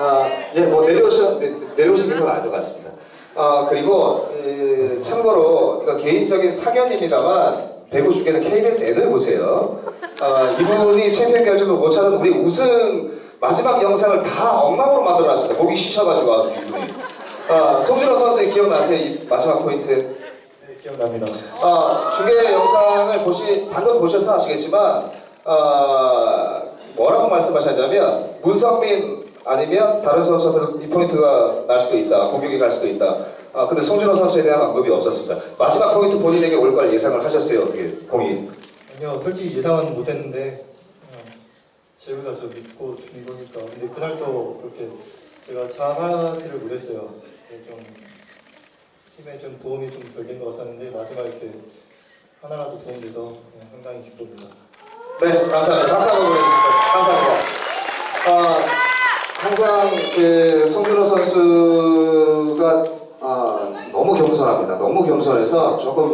아, 예, 뭐 내려오셔 내, 내려오시는 게더 나을 것 같습니다. 아 그리고 에, 참고로 이거 개인적인 사견입니다만 배구 중계는 KBS N을 보세요. 아, 이분이 챔피언 결정도 못 찾은 우리 우승 마지막 영상을 다 엉망으로 만들어놨습니다. 목이 쉬셔가지고 아주 이분이. 아, 송준호 선수의 기억나세요? 이 마지막 포인트. 네, 기억납니다. 아, 중계 영상을 보시 방금 보셔서 아시겠지만 아, 뭐라고 말씀하셨냐면 문성민 아니면 다른 선수한테 이 포인트가 날 수도 있다 공격이 갈 수도 있다 아 근데 송준호 선수에 대한 언급이 없었습니다 마지막 포인트 본인에게 올 걸 예상을 하셨어요 어떻게 공이 아니요, 솔직히 예상은 못했는데 그냥 제가 저 믿고 준 거니까. 근데 그날 또 그렇게 제가 잘하지를 못했어요. 좀 팀에 좀 도움이 좀 덜 된 것 같았는데 마지막 이렇게 하나라도 도움돼서 상당히 기쁩니다. 네 감사합니다 박수 한번 보내주시죠 감사합니다. 아, 항상 그 송준호 선수가 아, 너무 겸손합니다. 너무 겸손해서 조금